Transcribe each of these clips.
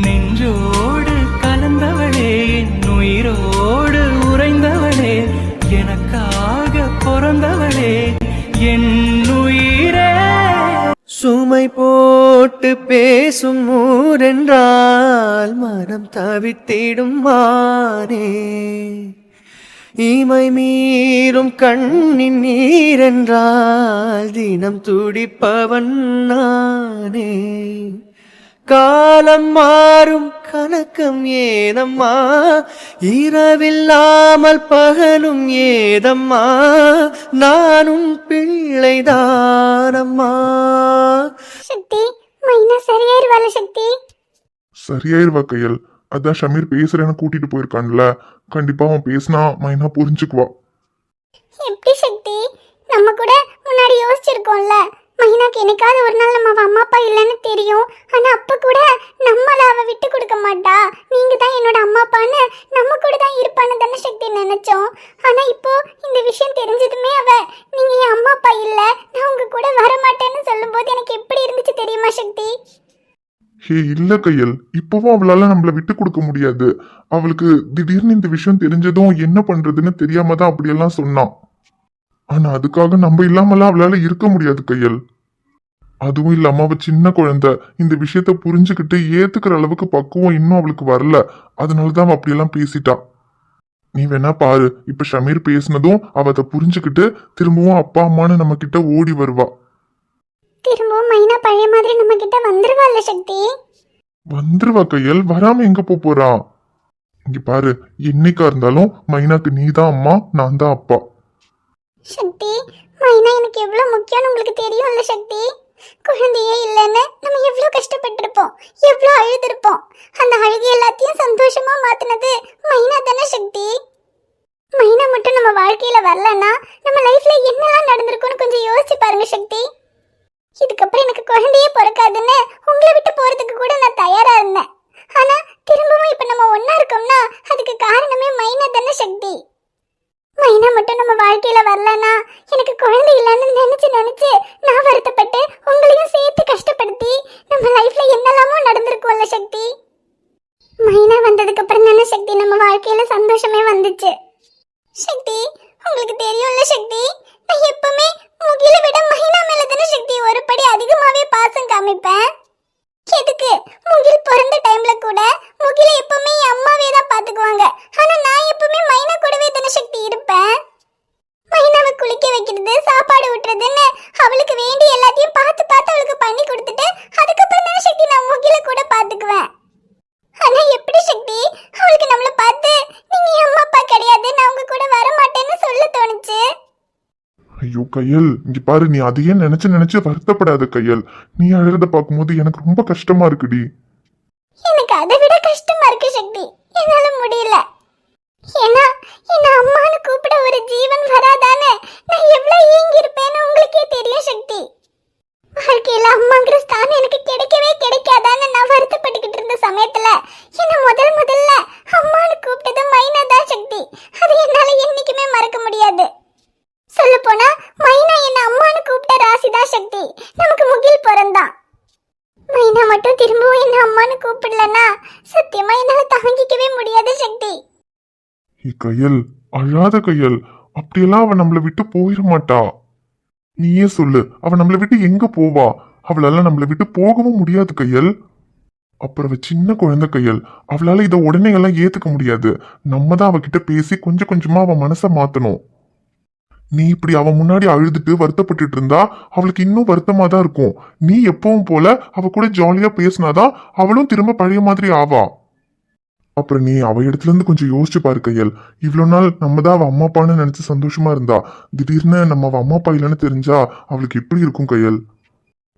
நெஞ்சோடு கலந்தவளே என் உயிரோடு உறைந்தவளே எனக்காக பிறந்தவளே என் உயிரே. சுமை போட்டு பேசும் ஊரென்றால் மனம் தவித்திடும் மானே. இமை மீறும் கண்ணின் நீரென்றால் தினம் துடிப்பவன் நானே. காலம் மாறும் கணக்கம் ஏதம்மா இரவில்லாமல் பகலும் ஏதம்மா? நானும் பிள்ளைதானம்மா. சக்தி மைனா சரியாயிருவாள சக்தி. சரியாயிருவா கையல் அதான் ஷமீர் பேசுறேன்னு கூட்டிட்டு போயிருக்கான்ல. கண்டிப்பா அவன் பேசினா மைனா புரிஞ்சுக்குவா. எப்படி சக்தி? நம்ம கூட முன்னாடி யோசிச்சிருக்கோம்ல. மைனாக்கு என்னைக்காவது ஒரு நாள் நம்ம அவள் அம்மா அப்பா இல்லைன்னு தெரியும். ஆனால் அப்போ கூட நம்மள அவள் விட்டு கொடுக்க மாட்டா. நீங்கள் தான் என்னோட அம்மா அப்பான்னு நம்ம கூட தான் இருப்பான்னு தானே சக்தி நினைச்சோம். ஆனால் இப்போ இந்த விஷயம் தெரிஞ்சதுமே அவ நீங்கள் என் அம்மா அப்பா இல்லை நான் உங்க கூட வர மாட்டேன்னு சொல்லும்போது எனக்கு எப்படி இருந்துச்சு தெரியுமா சக்தி? ஹே இல்ல கையல். இப்பவும் அவளால நம்மள விட்டு கொடுக்க முடியாது. அவளுக்கு திடீர்னு இந்த விஷயம் தெரிஞ்சதும் என்ன பண்றதுன்னு தெரியாம தான் அப்படியெல்லாம் சொன்னான். ஆனா அதுக்காக நம்ம இல்லாமலாம் அவளால இருக்க முடியாது கையல். அதுவும் இல்லாம அவ சின்ன குழந்தை. இந்த விஷயத்த புரிஞ்சுக்கிட்டு ஏத்துக்கிற அளவுக்கு பக்குவம் இன்னும் அவளுக்கு வரல. அதனாலதான் அவ அப்படியெல்லாம் பேசிட்டா. நீ வேணா பாரு. இப்ப ஷமீர் பேசினதும் அவ அதை புரிஞ்சுக்கிட்டு திரும்பவும் அப்பா அம்மான்னு நம்ம கிட்ட ஓடி வருவா. திரும்பவும் மைனா பழைய மாதிரி நம்ம கிட்ட வந்துருவாள்ல சக்தி? வந்துருவா கையல். வராம எங்க போறா? இங்க பாரு. என்னைக்கா இருந்தாலும் மைனாக்கு நீ தான் அம்மா நான் தான் அப்பா. சக்தி மைனா எனக்கு எவ்வளவு முக்கியம்னு உங்களுக்கு தெரியும்ல சக்தி? குழந்தையே இல்லைன்னு நம்ம எவ்வளோ கஷ்டப்பட்டிருப்போம் எவ்வளோ அழுதுருப்போம். அந்த அழுகை எல்லாத்தையும் சந்தோஷமா மாத்தினது மைனா தானே சக்தி? மைனா மட்டும் நம்ம வாழ்க்கையில வரலன்னா நம்ம லைஃப்ல என்னெல்லாம் நடந்திருக்கும்னு கொஞ்சம் யோசிச்சு பாருங்க சக்தி. இதுக்கப்புறம் எனக்கு குழந்தையே பிறக்காதுன்னு உங்களை விட்டு போறதுக்கு கூட நான் தயாரா இருந்தேன். ஆனா திரும்பவும் இப்ப நம்ம ஒன்றா இருக்கோம்னா அதுக்கு காரணமே மைனா தானே சக்தி. மைனா மட்டும் நம்ம வாழ்க்கையில வரலனா எனக்கு குழந்தை இல்லைன்னு நினைச்சு நினைச்சு நான் வருத்தப்பட்டு உங்களையும் சேர்த்து கஷ்டப்படுத்தி நம்ம லைஃப்ல என்னெல்லாமோ நடந்திருக்கும்ல சக்தி. மைனா வந்ததுக்கு அப்புறம் தானே சக்தி நம்ம வாழ்க்கையில சந்தோஷமே வந்துச்சு. சக்தி உங்களுக்கு தெரியும்ல சக்தி? நான் எப்பவுமே முகில விட மைனா மேல தானே சக்தி ஒரு படி அதிகமாவே பாசம் காமிப்பேன். எதுக்கு? முகில் பிறந்த டைம்ல கூட முகில எப்பவுமே என் அம்மாவே தான் பாத்துக்குவாங்க ஆனா நான் எப்பவுமே மைனா கூடவே தானே சக்தி இருப்பேன் மைனாவை குளிக்க வைக்கிறது சாப்பாடு விட்டுறதுன்னு அவளுக்கு வேண்டி எல்லாத்தையும் பார்த்து பார்த்து அவளுக்கு பண்ணி கொடுத்துட்டு அதுக்கப்புறம் தானே சக்தி நான் முகில கூட பாத்துக்குவேன் ஆனா எப்படி சக்தி? அவளுக்கு நம்மள பார்த்து நீங்க என் அம்மா அப்பா கிடையாது நான் உங்க கூட வர மாட்டேன்னு சொல்ல தோணுச்சு. ஐயோ கையல் இங்க பாரு நீ அதையே நினைச்சு நினைச்சு வருத்தப்படாத கையல். நீ அழுறத பார்க்கும்போது எனக்கு ரொம்ப கஷ்டமா இருக்குடி எனக்கு அதை விட கஷ்டமா இருக்கு சக்தி என்னால முடியல ஏன்னா என்ன அம்மான்னு கூப்பிட ஒரு ஜீவன் வராதானே நான் எவ்வளவு ஏங்கி இருப்பேன்னு உங்களுக்கே தெரியும் சக்தி வாழ்க்கையில அம்மாங்கிற ஸ்தானம் எனக்கு கிடைக்கவே கிடைக்காதான்னு நான் வருத்தப்பட்டுக்கிட்டு இருந்த சமயத்துல என்ன முதல் முதல்ல அம்மான்னு கூப்பிட்டது மைனா தான் சக்தி அது என்னால என்னைக்குமே மறக்க முடியாது சொல்ல போனா மைனா என்ன அம்மான்னு கூப்பிட்ட ராசி தான் சக்தி நமக்கு முகில் பிறந்தான் மைனா மட்டும் திரும்பவும் என்ன அம்மான்னு கூப்பிடலன்னா சத்தியமா என்னால தாங்கிக்கவே முடியாது சக்தி ஏ கையல் அழாத கையல். அப்படியெல்லாம் அவ நம்மளை விட்டு போயிட மாட்டா. நீயே சொல்லு அவ நம்மளை விட்டு எங்க போவா? அவளால நம்மளை விட்டு போகவும் முடியாது கையல். அப்புறம் சின்ன குழந்தை கையல். அவளால இதை உடனே எல்லாம் ஏத்துக்க முடியாது. நம்ம தான் அவகிட்ட பேசி கொஞ்சம் கொஞ்சமா அவ மனசை மாத்தணும். நீ இப்படி அவன் முன்னாடி அழுதுட்டு வருத்தப்பட்டுட்டு இருந்தா அவளுக்கு இன்னும் வருத்தமா தான் இருக்கும். நீ எப்பவும் போல அவ கூட ஜாலியா பேசினாதான் அவளும் திரும்ப பழைய மாதிரி ஆவா. அப்புறம் நீ அவ இடத்துல இருந்து கொஞ்சம் யோசிச்சு பாரு கையல். இவ்வளோ நாள் நம்ம தான் அவள் அம்மா அப்பான்னு நினச்சி சந்தோஷமா இருந்தா. திடீர்னு நம்ம அவள் அம்மா அப்பா இல்லைன்னு தெரிஞ்சா அவளுக்கு எப்படி இருக்கும் கையல்?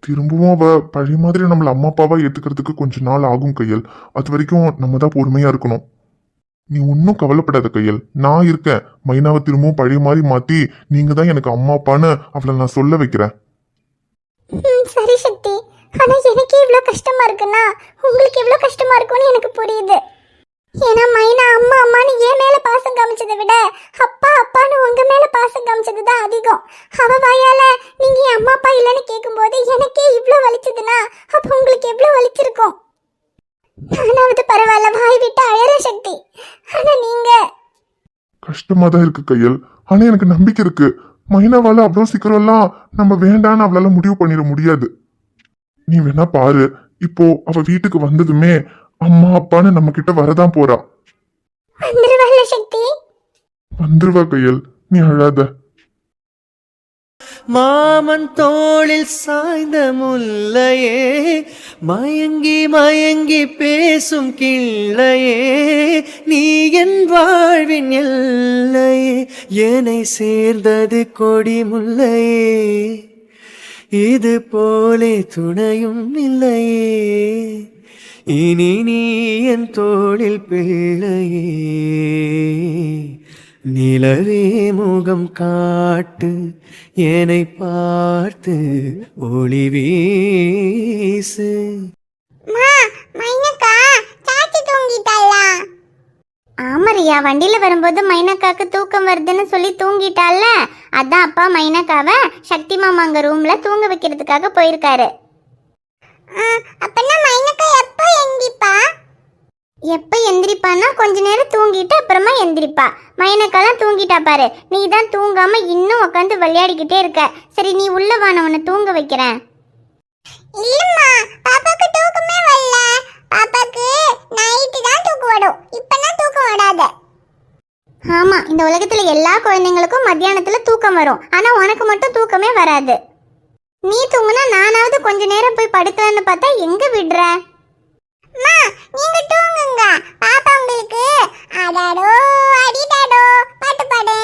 திரும்பவும் அவ பழைய மாதிரி நம்மளை அம்மா அப்பாவா ஏத்துக்கிறதுக்கு கொஞ்ச நாள் ஆகும் கையல். அது வரைக்கும் நம்ம தான் பொறுமையா இருக்கணும். நீ ஒன்றும் கவலைப்படாத கையல். நான் இருக்கேன். மைனாவை திரும்பவும் பழைய மாதிரி மாத்தி நீங்க தான் எனக்கு அம்மா அப்பான்னு அவளை நான் சொல்ல வைக்கிறேன். சரி சக்தி. ஆனா எனக்கு இவ்ளோ கஷ்டமா இருக்குன்னா உங்களுக்கு எவ்வளவு கஷ்டமா இருக்கும்னு எனக்கு புரியுது. ஏன்னா மைனா அம்மா அம்மான்னு என் மேல பாசம் காமிச்சதை விட அப்பா அப்பான்னு உங்க மேல பாசம் காமிச்சது தான் அதிகம். அவ வாயால நீங்க என் அம்மா அப்பா இல்லைன்னு கேட்கும்போது எனக்கே இவ்வளோ வலிச்சதுன்னா அப்போ உங்களுக்கு எவ்வளோ வலிச்சிருக்கும்? நானாவது பரவாயில்ல வாய் விட்டு அழற சக்தி. ஆனா நீங்க கஷ்டமா தான் இருக்கு கையல். ஆனா எனக்கு நம்பிக்கை இருக்கு. மைனாவால அவ்வளோ சீக்கிரம் எல்லாம் நம்ம வேண்டான்னு அவளால முடிவு பண்ணிட முடியாது. நீ வேணா பாரு. இப்போ அவ வீட்டுக்கு வந்ததுமே அம்மா அப்பான்னு நம்ம கிட்ட வரதான் போறா. வந்துருவா கையல். நீ அழாத. மாமன் தோளில் சாய்ந்த முல்லையே மயங்கி மயங்கி பேசும் கிள்ளையே நீ என் வாழ்வின் எல்லையே என்னை சேர்ந்தது கொடி முல்லையே. இது போலே துணையும் இல்லையே. இனி நீ என் தோளில் பிள்ளையே. நிலவே முகம் காட்டு என்னை பார்த்து ஒளி வீசு. ஆமாரியா வண்டியில வரும்போது மைனக்காக்கு தூக்கம் வருதுன்னு சொல்லி தூங்கிட்டால அதான் அப்பா மைனக்காவை சக்தி மாமா அங்க ரூம்ல தூங்க வைக்கிறதுக்காக போயிருக்காரு. அப்பனா எப்போ எந்திரிப்பான்னா கொஞ்ச நேரம் தூங்கிட்டு அப்புறமா எந்திரிப்பா. மைனக்காலாம் தூங்கிட்டா பாரு. நீ தான் தூங்காம இன்னும் உட்காந்து விளையாடிக்கிட்டே இருக்க. சரி நீ உள்ள வா நான் உன்னை தூங்க வைக்கிறேன். இல்லம்மா பாப்பாக்கு தூக்கமே வரல. பாப்பாக்கு நைட்டு தான் தூக்கம் வரும். இப்பதான் தூக்கம் வராது. ஆமா இந்த உலகத்துல எல்லா குழந்தைங்களுக்கும் மத்தியானத்துல தூக்கம் வரும். ஆனா உனக்கு மட்டும் தூக்கமே வராது. நீ தூங்குனா நானாவது கொஞ்ச நேரம் போய் படுக்கலான்னு பார்த்தா எங்க விடுற? நீங்க தூங்குங்க. பாப்பா உங்களுக்கு அடாடோ அடிடாடோ பாட்டு பாடு.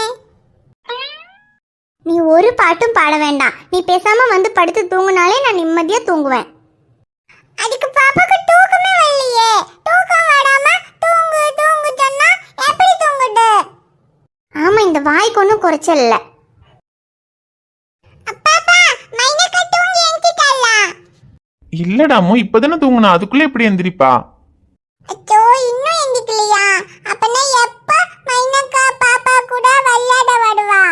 நீ ஒரு பாட்டும் பாட வேண்டாம். நீ பேசாம வந்து படுத்து தூங்குனாலே நான் நிம்மதியா தூங்குவேன். அதுக்கு பாப்பாக்கு தூக்கமே வரலையே. தூக்கம் வராம தூங்கு தூங்கு சொன்னா எப்படி தூங்குது? ஆமா இந்த வாய்க்கு ஒன்றும் குறைச்சல் இல்லை அப்பாப்பா மைனக்கா தூங்கி எந்திட்டாளா இல்லடாமோ இப்பதானே தூங்குனா? அதுக்குள்ள எப்படி எந்திரிப்பா? அச்சோ இன்னும் எந்திக்கலையா? அப்பனா எப்ப மைனக்கா பாப்பா கூட விளையாட வருவா?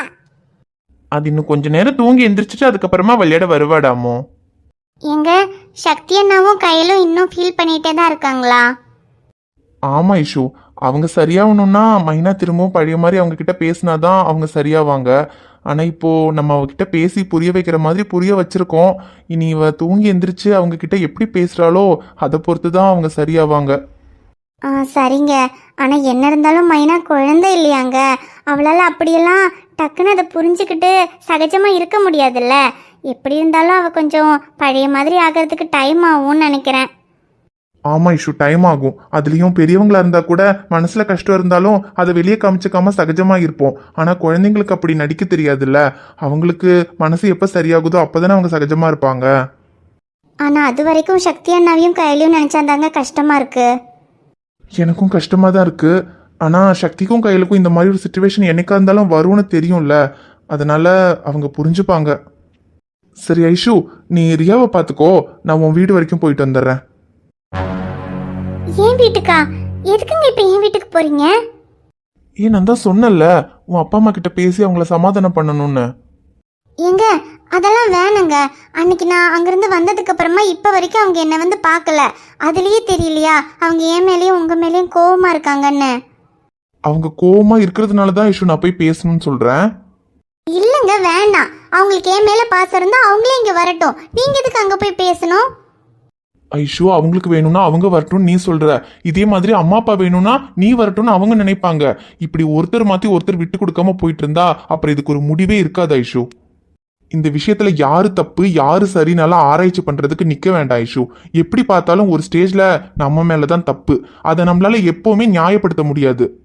அது இன்னும் கொஞ்ச நேரம் தூங்கி எந்திரிச்சிட்டு அதுக்கப்புறமா விளையாட வருவாடாமோ எங்க சக்தி அண்ணாவும் கையிலும் இன்னும் ஃபீல் பண்ணிட்டே தான் இருக்காங்களா? ஆமா இஷு. அவங்க சரியாகணும்னா மைனா திரும்பவும் பழைய மாதிரி அவங்க கிட்ட பேசினாதான் அவங்க சரியாவாங்க. ஆனால் இப்போது நம்ம அவகிட்ட பேசி புரிய வைக்கிற மாதிரி புரிய வச்சுருக்கோம். இனி இவ தூங்கி எந்திரிச்சு அவங்க கிட்ட எப்படி பேசுகிறாளோ அதை பொறுத்து தான் அவங்க சரியாவாங்க. ஆ சரிங்க. ஆனால் என்ன இருந்தாலும் மைனா குழந்தை இல்லையாங்க? அவளால் அப்படியெல்லாம் டக்குன்னு அதை புரிஞ்சுக்கிட்டு சகஜமாக இருக்க முடியாதுல்ல? எப்படி இருந்தாலும் அவள் கொஞ்சம் பழைய மாதிரி ஆகிறதுக்கு டைம் ஆகும்னு நினைக்கிறேன். ஆமா இஷு டைம் ஆகும். அதுலயும் பெரியவங்களா இருந்தா கூட மனசுல கஷ்டம் இருந்தாலும் அதை வெளியே காமிச்சுக்காம சகஜமா இருப்போம். ஆனா குழந்தைங்களுக்கு அப்படி நடிக்க தெரியாதுல்ல. அவங்களுக்கு மனசு எப்ப சரியாகுதோ அப்பதானே அவங்க சகஜமா இருப்பாங்க. ஆனால் அது வரைக்கும் சக்தி அண்ணாவையும் கையிலையும் நினச்சாதாங்க கஷ்டமாக இருக்கு. எனக்கும் கஷ்டமா தான் இருக்கு. ஆனா சக்திக்கும் கையிலுக்கும் இந்த மாதிரி ஒரு சுச்சுவேஷன் என்னைக்கா இருந்தாலும் வரும்னு தெரியும்ல. அதனால அவங்க புரிஞ்சுப்பாங்க. சரி ஐஷு நீ ரியாவை பார்த்துக்கோ. நான் உன் வீடு வரைக்கும் போயிட்டு வந்துடுறேன். ஏன் வீட்டுக்கா? எதுக்குங்க இப்போ என் வீட்டுக்கு போகிறீங்க ஏன் நான் தான் சொன்னல உன் அப்பா அம்மா கிட்ட பேசி அவங்கள சமாதானம் பண்ணணும்னு. ஏங்க அதெல்லாம் வேணாங்க. அன்னைக்கு நான் அங்கிருந்து வந்ததுக்கு அப்புறமா இப்போ வரைக்கும் அவங்க என்னை வந்து பார்க்கல. அதுலயே தெரியலையா? அவங்க என் மேலேயும் உங்க மேலேயும் கோவமா இருக்காங்கன்னு. அவங்க கோவமா இருக்கிறதுனால தான் ஐஷு நான் போய் பேசணும்னு சொல்றேன். இல்லைங்க வேண்டாம் அவங்களுக்கு என் மேல பாசம் இருந்தா அவங்களே இங்க வரட்டும். நீங்க எதுக்கு அங்க போய் பேசணும்? ஐஷோ அவங்களுக்கு வேணும்னா அவங்க வரட்டும்னு நீ சொல்ற. இதே மாதிரி அம்மா அப்பா வேணும்னா நீ வரட்டும்னு அவங்க நினைப்பாங்க. இப்படி ஒருத்தர் மாத்தி ஒருத்தர் விட்டு கொடுக்காம போயிட்டு இருந்தா அப்புறம் இதுக்கு ஒரு முடிவே இருக்காது ஐஷோ. இந்த விஷயத்துல யாரு தப்பு யாரு சரினாலும் ஆராய்ச்சி பண்றதுக்கு நிக்க வேண்டாம் ஐஷு. எப்படி பார்த்தாலும் ஒரு ஸ்டேஜ்ல நம்ம மேலதான் தப்பு. அதை நம்மளால எப்பவுமே நியாயப்படுத்த முடியாது.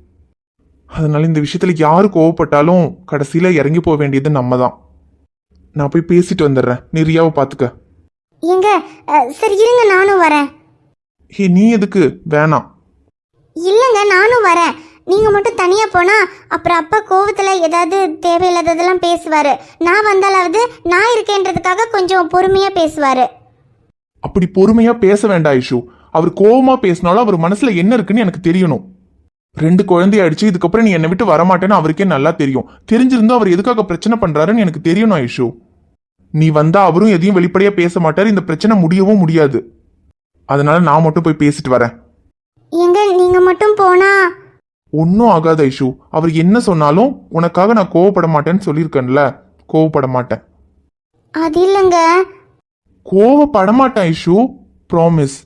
அதனால இந்த விஷயத்துல யாரு கோவப்பட்டாலும் கடைசியில இறங்கி போக வேண்டியது நம்ம தான் நான் போய் பேசிட்டு வந்துடுறேன். நிறையாவை பார்த்துக்க பாத்துக்க. அஹ், சரி இருங்க நானும் வரேன். ஹே நீ எதுக்கு? வேணாம். இல்லைங்க நானும் வரேன். நீங்க மட்டும் தனியா போனா அப்புறம் அப்பா கோவத்துல ஏதாவது தேவையில்லாததெல்லாம் பேசுவாரு. நான் வந்தாலாவது நான் இருக்கேன்றதுக்காக கொஞ்சம் பொறுமையா பேசுவாரு. அப்படி பொறுமையா பேச வேண்டாம் ஐஷு. அவர் கோவமா பேசினாலும் அவர் மனசுல என்ன இருக்குன்னு எனக்கு தெரியணும். ரெண்டு குழந்தைய அடிச்சு இதுக்கப்புறம் நீ என்னை விட்டு வரமாட்டேன்னு அவருக்கே நல்லா தெரியும். தெரிஞ்சிருந்தா அவர் எதுக்காக பிரச்சனை பண்றாருன்னு எனக்கு தெரியணும் ஐஷு. நீ வந்தா அவரும் எதையும் வெளிப்படையா பேச மாட்டாரு இந்த பிரச்சனை முடியவும் முடியாது. அதனால நான் மட்டும் போய் பேசிட்டு வரேன். எங்க? நீங்க மட்டும் போனா? ஒன்றும் ஆகாது ஐஷு. அவர் என்ன சொன்னாலும் உனக்காக நான் கோவப்பட மாட்டேன்னு சொல்லியிருக்கேன்ல. கோவப்பட மாட்டேன். அது இல்லைங்க. கோவப்பட மாட்டேன் ஐஷு. ப்ராமிஸ்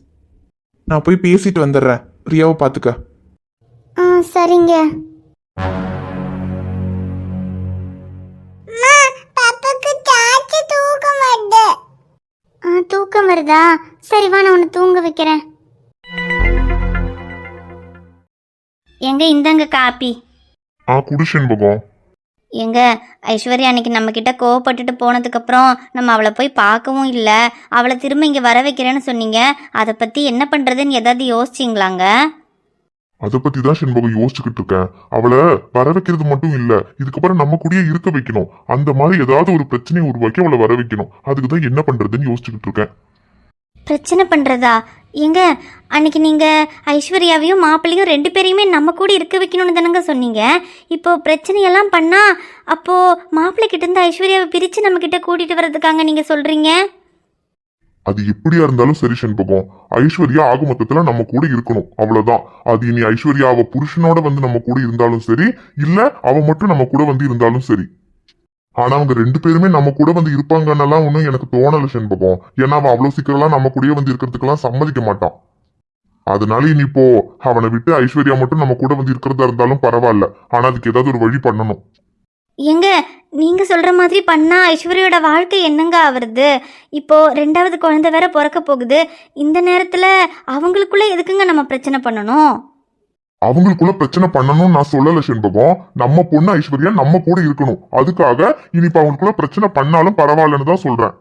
நான் போய் பேசிட்டு வந்துடுறேன். ரியாவை பார்த்துக்க. ஆ சரிங்க. தூக்கம் வருதா? சரி வா நான் உன்னை தூங்க வைக்கிறேன். எங்க இந்தாங்க காப்பி? ஆ குடு செண்பகம். எங்க ஐஸ்வர்யா அன்னைக்கு நம்ம கிட்ட கோவப்பட்டுட்டு போனதுக்கு அப்புறம் நம்ம அவளை போய் பார்க்கவும் இல்லை. அவளை திரும்ப இங்க வர வைக்கிறேன்னு சொன்னீங்க. அதை பத்தி என்ன பண்றதுன்னு ஏதாவது யோசிச்சிங்களாங்க? அதை பத்தி தான் செண்பகம் யோசிச்சுக்கிட்டு இருக்கேன். அவளை வர வைக்கிறது மட்டும் இல்ல இதுக்கப்புறம் நம்ம கூடயே இருக்க வைக்கணும். அந்த மாதிரி ஏதாவது ஒரு பிரச்சனையை உருவாக்கி அவளை வர வைக்கணும். அதுக்கு தான் என்ன பண்றதுன்னு யோசிச்சுக்கிட்டு இருக்கேன். பிரச்சனை பண்றதா? எங்க அன்னைக்கு நீங்க ஐஸ்வர்யாவையும் மாப்பிள்ளையும் ரெண்டு பேரையுமே நம்ம கூட இருக்க வைக்கணும்னு தானங்க சொன்னீங்க. இப்போ பிரச்சனையெல்லாம் பண்ணா அப்போ மாப்பிள்ளை கிட்ட இருந்து ஐஸ்வர்யாவை பிரிச்சு நம்ம கிட்ட கூட்டிட்டு வர்றதுக்காங்க நீங்க சொல்றீங்க? அது எப்படியா இருந்தாலும் சரி செண்பகம் ஐஸ்வர்யா ஆக மொத்தத்துல நம்ம கூட இருக்கணும். அவ்வளவுதான். அது இனி ஐஸ்வர்யா அவ புருஷனோட வந்து நம்ம கூட இருந்தாலும் சரி இல்ல அவ மட்டும் நம்ம கூட வந்து இருந்தாலும் சரி. ஆனா அவங்க ரெண்டு பேருமே நம்ம கூட வந்து இருப்பாங்கன்னெல்லாம் ஒன்றும் எனக்கு தோணல செண்பகம் ஏன்னா அவன் அவ்வளவு சீக்கிரம்லாம் நம்ம கூடயே வந்து இருக்கிறதுக்கெல்லாம் சம்மதிக்க மாட்டான். அதனால இனி இப்போ அவனை விட்டு ஐஸ்வர்யா மட்டும் நம்ம கூட வந்து இருக்கிறதா இருந்தாலும் பரவாயில்ல. ஆனா அதுக்கு ஏதாவது ஒரு வழி பண்ணணும். எங்க நீங்க சொல்ற மாதிரி பண்ணா ஐஸ்வர்யோட வாழ்க்கை என்னங்க ஆவறது? இப்போ ரெண்டாவது குழந்தை வேற பிறக்க போகுது. இந்த நேரத்துல அவங்களுக்குள்ள எதுக்குங்க நம்ம பிரச்சனை பண்ணணும்? அவங்களுக்குள்ள பிரச்சனை பண்ணணும்னு நான் சொல்லல செண்பகம் நம்ம பொண்ணு ஐஸ்வர்யா நம்ம கூட இருக்கணும். அதுக்காக இனி இப்ப அவங்களுக்குள்ள பிரச்சனை பண்ணாலும் பரவாயில்லன்னு தான் சொல்றேன்.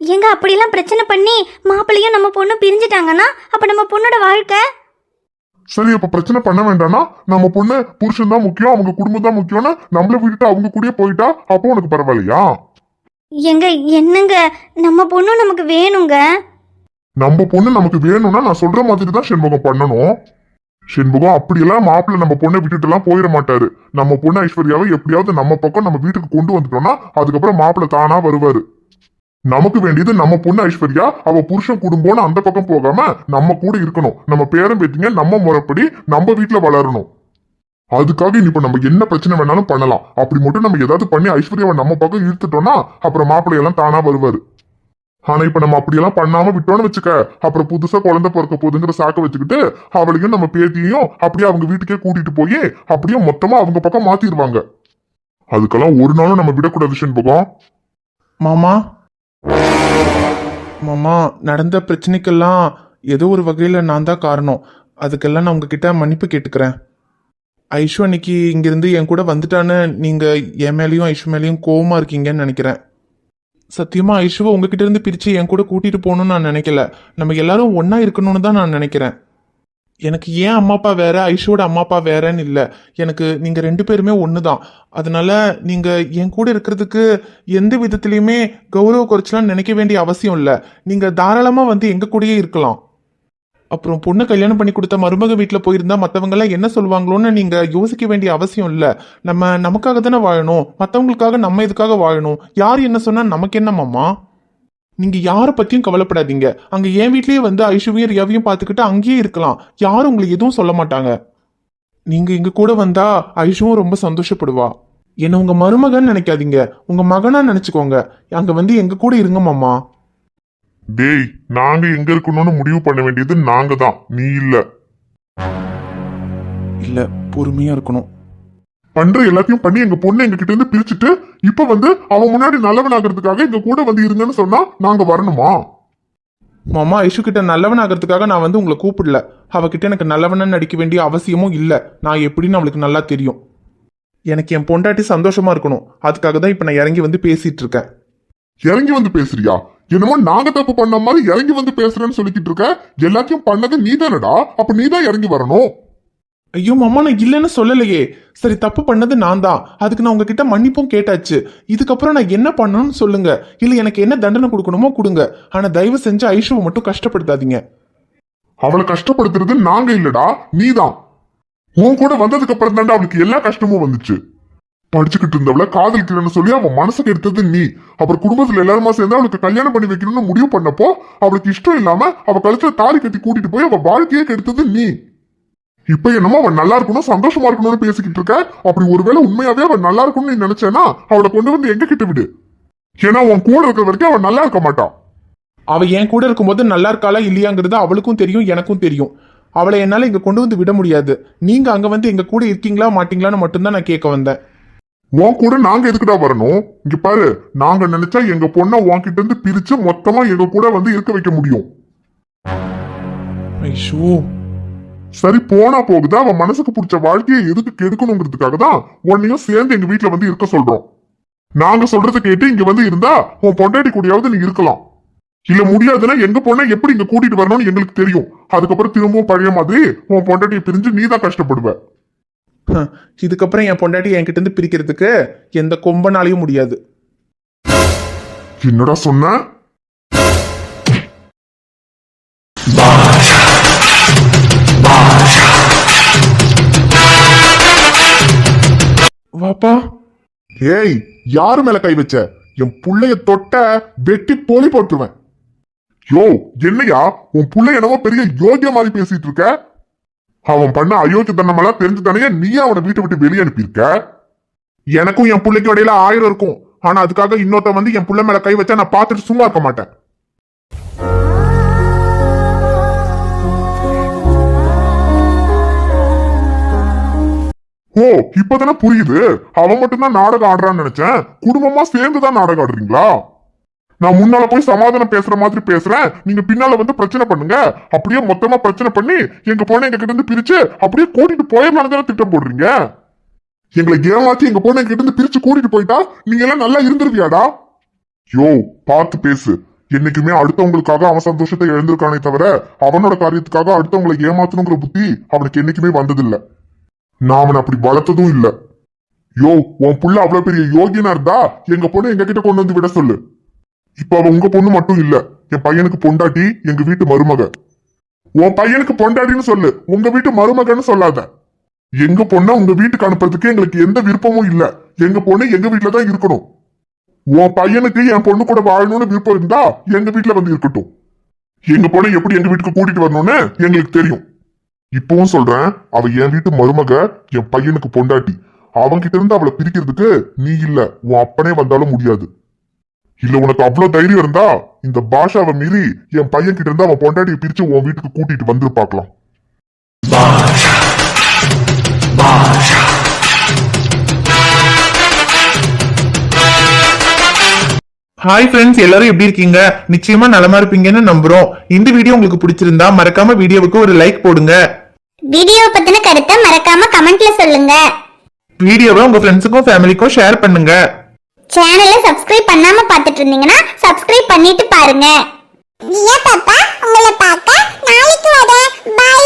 எங்க அப்படிலாம் பிரச்சனை பண்ணி மாப்பிள்ளையும் நம்ம பொண்ணு பிரிஞ்சிட்டாங்கன்னா அப்ப நம்ம பொண்ணோட வாழ்க்கை? சரி அப்ப பிரச்சனை பண்ண வேண்டாம்னா நம்ம பொண்ணு புருஷன் தான் முக்கியம் அவங்க குடும்பம் தான் முக்கியம்னு நம்மள விட்டுட்டு அவங்க கூடயே போயிட்டா அப்போ உனக்கு பரவாயில்லையா? எங்க என்னங்க? நம்ம பொண்ணும் நமக்கு வேணுங்க. நம்ம பொண்ணு நமக்கு வேணும்னா நான் சொல்ற மாதிரி தான் செண்பகம் பண்ணணும். செண்பகம் அப்படியெல்லாம் மாப்பிள்ளை நம்ம பொண்ணை விட்டுட்டு எல்லாம் போயிட மாட்டாரு. நம்ம பொண்ணு ஐஸ்வர்யாவை எப்படியாவது நம்ம பக்கம் நம்ம வீட்டுக்கு கொண்டு வந்துட்டோம்னா அதுக்கப்புறம் மாப்பிள்ளை தானா வருவாரு. நமக்கு வேண்டியது நம்ம பொண்ணு ஐஸ்வர்யா அவ புருஷன் குடும்பம்னு அந்த பக்கம் போகாம நம்ம கூட இருக்கணும். நம்ம பேரம் பேத்திங்க நம்ம முறைப்படி நம்ம வீட்டுல வளரணும். அதுக்காக இனி இப்ப நம்ம என்ன பிரச்சனை வேணாலும் பண்ணலாம். அப்படி மட்டும் நம்ம ஏதாவது பண்ணி ஐஸ்வர்யாவை நம்ம பக்கம் இழுத்துட்டோம்னா அப்புறம் மாப்பிள்ளையெல்லாம் தானா வருவாரு. ஆனா இப்ப நம்ம அப்படியெல்லாம் பண்ணாம விட்டோம்னு வச்சுக்க அப்புறம் புதுசா குழந்தை பிறக்க போகுதுங்கிற சாக்க வச்சுக்கிட்டு அவளையும் நம்ம பேத்தியையும் அப்படியே அவங்க வீட்டுக்கே கூட்டிட்டு போய் அப்படியே மொத்தமா அவங்க பக்கம் மாத்திடுவாங்க அதுக்கெல்லாம் ஒரு நாளும் நம்ம விடக்கூடாது செண்பகம். மாமா மாமா நடந்த பிரச்சனைக்கெல்லாம் ஏதோ ஒரு வகையில் நான் தான் காரணம். அதுக்கெல்லாம் நான் உங்ககிட்ட மன்னிப்பு கேட்டுக்கிறேன். ஐஷு அன்னைக்கு இங்கிருந்து என் கூட வந்துட்டான்னு நீங்கள் என் மேலேயும் ஐஷு மேலேயும் கோவமாக இருக்கீங்கன்னு நினைக்கிறேன். சத்தியமாக ஐஷுவை உங்ககிட்ட இருந்து பிரித்து என் கூட கூட்டிகிட்டு போகணும்னு நான் நினைக்கல. நம்ம எல்லாரும் ஒன்றா இருக்கணும்னு தான் நான் நினைக்கிறேன். எனக்கு ஏன் அம்மா அப்பா வேற? ஐஷோட அம்மா அப்பா வேறன்னு இல்லை. எனக்கு நீங்கள் ரெண்டு பேருமே ஒன்று தான் அதனால நீங்கள் என் கூட இருக்கிறதுக்கு எந்த விதத்துலையுமே கௌரவ குறைச்சலாம் நினைக்க வேண்டிய அவசியம் இல்லை. நீங்கள் தாராளமாக வந்து எங்கள் கூடயே இருக்கலாம். அப்புறம் பொண்ணு கல்யாணம் பண்ணி கொடுத்த மருமக வீட்டில் போயிருந்தா மற்றவங்கெல்லாம் என்ன சொல்லுவாங்களோன்னு நீங்கள் யோசிக்க வேண்டிய அவசியம் இல்லை. நம்ம நமக்காக தானே வாழணும். மற்றவங்களுக்காக நம்ம இதுக்காக வாழணும்? யார் என்ன சொன்னால் நமக்கு என்னமாம்மா நீங்க யாரை பத்தியும் கவலைப்படாதீங்க. அங்க என் வீட்லயே வந்து ஐஷுவையும் ரியாவையும் பார்த்துக்கிட்டு அங்கேயே இருக்கலாம். யாரும் உங்களை எதுவும் சொல்ல மாட்டாங்க. நீங்க எங்க கூட வந்தா ஐஷுவும் ரொம்ப சந்தோஷப்படுவா. என்ன உங்க மருமகன் நினைக்காதீங்க. உங்க மகனா நினைச்சுக்கோங்க. அங்க வந்து எங்க கூட இருங்க மாமா. டேய் நாங்க எங்க இருக்கணும்னு முடிவு பண்ண வேண்டியது நாங்க தான் நீ இல்ல. இல்ல பொறுமையா இருக்கணும். பண்ற எல்லாத்தையும் பண்ணி எங்க பொண்ணு எங்க கிட்ட இருந்து பிரிச்சுட்டு இப்ப வந்து அவன் முன்னாடி நல்லவன் ஆகிறதுக்காக எங்க கூட வந்து இருங்கன்னு சொன்னா நாங்க வரணுமா? மாமா ஐஷு கிட்ட நல்லவன் ஆகிறதுக்காக நான் வந்து உங்களை கூப்பிடல. அவகிட்ட எனக்கு நல்லவனு நடிக்க வேண்டிய அவசியமும் இல்லை. நான் எப்படின்னு அவளுக்கு நல்லா தெரியும். எனக்கு என் பொண்டாட்டி சந்தோஷமா இருக்கணும். அதுக்காக தான் இப்போ நான் இறங்கி வந்து பேசிட்டு இருக்கேன். இறங்கி வந்து பேசுறியா? என்னமோ நாங்க தப்பு பண்ண மாதிரி இறங்கி வந்து பேசுறேன்னு சொல்லிக்கிட்டு இருக்க. எல்லாத்தையும் பண்ணது நீ தானடா அப்ப நீ தான் இறங்கி வரணும். ஐயோ மாமா நான் இல்லைன்னு சொல்லலையே. சரி தப்பு பண்ணது நான் தான் அதுக்கு நான் உங்ககிட்ட மன்னிப்பும் கேட்டாச்சு. இதுக்கப்புறம் நான் என்ன பண்ணணும்னு சொல்லுங்க. இல்லை எனக்கு என்ன தண்டனை கொடுக்கணுமோ கொடுங்க. ஆனா தயவு செஞ்சு ஐஷுவை மட்டும் கஷ்டப்படுத்தாதீங்க. அவளை கஷ்டப்படுத்துறது நாங்க இல்லடா நீதான். உன் கூட வந்ததுக்கு அப்புறம் தாண்டா அவளுக்கு எல்லா கஷ்டமும் வந்துச்சு. படிச்சுக்கிட்டு இருந்தவள காதலிக்கிறேன்னு சொல்லி அவன் மனசுக்கு எடுத்தது நீ. அப்புறம் குடும்பத்துல எல்லாருமா சேர்ந்து அவளுக்கு கல்யாணம் பண்ணி வைக்கணும்னு முடிவு பண்ணப்போ அவளுக்கு இஷ்டம் இல்லாம அவ கழுத்துல தாலி கட்டி கூட்டிட்டு போய் அவ வாழ்க்கையே கெடுத்தது நீ. இப்ப என்னமோ அவன் நல்லா இருக்கணும் சந்தோஷமா இருக்கணும்னு பேசிக்கிட்டு இருக்க. அப்படி ஒருவேளை உண்மையாவே அவன் நல்லா இருக்கணும்னு நீ நினைச்சேனா அவளை கொண்டு வந்து எங்க கிட்ட விடு. ஏன்னா உன் கூட இருக்கிற வரைக்கும் அவன் நல்லா இருக்க மாட்டான். அவ என் கூட இருக்கும்போது நல்லா இருக்காளா இல்லையாங்கிறது அவளுக்கும் தெரியும் எனக்கும் தெரியும். அவளை என்னால இங்க கொண்டு வந்து விட முடியாது. நீங்க அங்க வந்து எங்க கூட இருக்கீங்களா மாட்டீங்களான்னு மட்டும்தான் நான் கேட்க வந்தேன். உன் கூட நாங்க எதுக்குடா வரணும்? இங்க பாரு நாங்க நினைச்சா எங்க பொண்ணை உன்கிட்ட இருந்து பிரிச்சு மொத்தமா எங்க கூட வந்து இருக்க வைக்க முடியும். ஐஷோ. சரி போனா போகுதா. அவன் மனசுக்கு பிடிச்ச வாழ்க்கையை எதுக்கு கெடுக்கணுங்கிறதுக்காக தான் உன்னையும் சேர்ந்து எங்க வீட்ல வந்து இருக்க சொல்றோம். நாங்க சொல்றதை கேட்டு இங்க வந்து இருந்தா உன் பொண்டாட்டி கூடயாவது நீ இருக்கலாம். இல்ல முடியாதுன்னா எங்க பொண்ணை எப்படி இங்க கூட்டிட்டு வரணும்னு எங்களுக்கு தெரியும். அதுக்கப்புறம் திரும்பவும் பழைய மாதிரி உன் பொண்டாட்டியை பிரிஞ்சு நீ தான் கஷ்டப்படுவ. இதுக்கப்புறம் என் பொண்டாட்டி என்கிட்ட இருந்து பிரிக்கிறதுக்கு எந்த கொம்பனாலையும் முடியாது. என்னடா சொன்ன? வாப்பா. ஏய் யாரு மேல கை வச்ச? என் புள்ளைய தொட்ட வெட்டி போலி போட்டுருவேன். யோ என்னையா? உன் புள்ள என்னவோ பெரிய யோகிய மாதிரி பேசிட்டு இருக்க? அவன் பண்ண அயோக்கியத்தனமெல்லாம் தெரிஞ்சு தானே நீ அவனை வீட்டை விட்டு வெளியே அனுப்பியிருக்க? எனக்கும் என் பிள்ளைக்கு இடையில ஆயிரம் இருக்கும். ஆனா அதுக்காக இன்னொருத்த வந்து என் புள்ள மேல கை வச்சா நான் பார்த்துட்டு சும்மா இருக்க மாட்டேன். ஓ இப்பதானே புரியுது? அவன் மட்டும்தான் நாடகம் ஆடுறான்னு நினைச்சேன். குடும்பமா சேர்ந்து தான் நாடகம் ஆடுறீங்களா? நான் முன்னால போய் சமாதானம் பேசுற மாதிரி பேசுறேன். நீங்க பின்னால வந்து பிரச்சனை பண்ணுங்க. அப்படியே மொத்தமா பிரச்சனை பண்ணி எங்க பொண்ணை எங்க கிட்ட இருந்து பிரிச்சு அப்படியே கூட்டிட்டு போயிடலாம் தானே திட்டம் போடுறீங்க? எங்களை ஏமாத்தி எங்க பொண்ணை எங்க கிட்ட இருந்து பிரிச்சு கூட்டிட்டு போயிட்டா நீங்க எல்லாம் நல்லா இருந்துருவியாடா? யோ பார்த்து பேசு. என்னைக்குமே அடுத்தவங்களுக்காக அவன் சந்தோஷத்தை எழுந்திருக்கானே தவிர அவனோட காரியத்துக்காக அடுத்தவங்களை ஏமாத்தணுங்கிற புத்தி அவனுக்கு என்னைக்குமே வந்ததில்லை. நான் அவனை அப்படி வளர்த்ததும் இல்ல. யோ உன் புள்ள அவ்வளவு பெரிய யோகியனா இருந்தா எங்க பொண்ணு எங்க கிட்ட கொண்டு வந்து விட சொல்லு. இப்ப அவன் உங்க பொண்ணு மட்டும் இல்ல என் பையனுக்கு பொண்டாட்டி எங்க வீட்டு மருமக. உன் பையனுக்கு பொண்டாட்டின்னு சொல்லு உங்க வீட்டு மருமகன்னு சொல்லாத. எங்க பொண்ணை உங்க வீட்டுக்கு அனுப்புறதுக்கு எங்களுக்கு எந்த விருப்பமும் இல்ல. எங்க பொண்ணு எங்க வீட்டுல தான் இருக்கணும். உன் பையனுக்கு என் பொண்ணு கூட வாழணும்னு விருப்பம் இருந்தா எங்க வீட்டுல வந்து இருக்கட்டும். எங்க பொண்ணை எப்படி எங்க வீட்டுக்கு கூட்டிட்டு வரணும்னு எங்களுக்கு தெரியும். இப்பவும் சொல்றேன் அவ என் வீட்டு மருமக என் பையனுக்கு பொண்டாட்டி. அவன்கிட்ட இருந்து அவளை பிரிக்கிறதுக்கு நீ இல்ல உன் அப்பனே வந்தாலும் முடியாது. இல்ல உனக்கு அவ்வளவு தைரியம் இருந்தா இந்த பாஷாவை மீறி என் பையன் கிட்ட இருந்து அவன் பொண்டாட்டியை பிரிச்சு உன் வீட்டுக்கு கூட்டிட்டு வந்து பாக்கலாம் ஹாய் ஃப்ரெண்ட்ஸ் எல்லாரும் எப்படி இருக்கீங்க? நிச்சயமா நலமா இருப்பீங்கன்னு நம்புறோம். இந்த வீடியோ உங்களுக்கு பிடிச்சிருந்தா மறக்காம வீடியோவுக்கு ஒரு லைக் போடுங்க. வீடியோ பத்தின கருத்தை மறக்காம கமெண்ட்ல சொல்லுங்க. வீடியோவை உங்க ஃப்ரெண்ட்ஸுக்கும் ஃபேமிலிக்கும் ஷேர் பண்ணுங்க. சேனலை சப்ஸ்கிரைப் பண்ணாம பார்த்துட்டு இருந்தீங்கன்னா சப்ஸ்கிரைப் பண்ணிட்டு பாருங்க. பாப்பா உங்களை பார்க்க நாளைக்கு வரேன் பை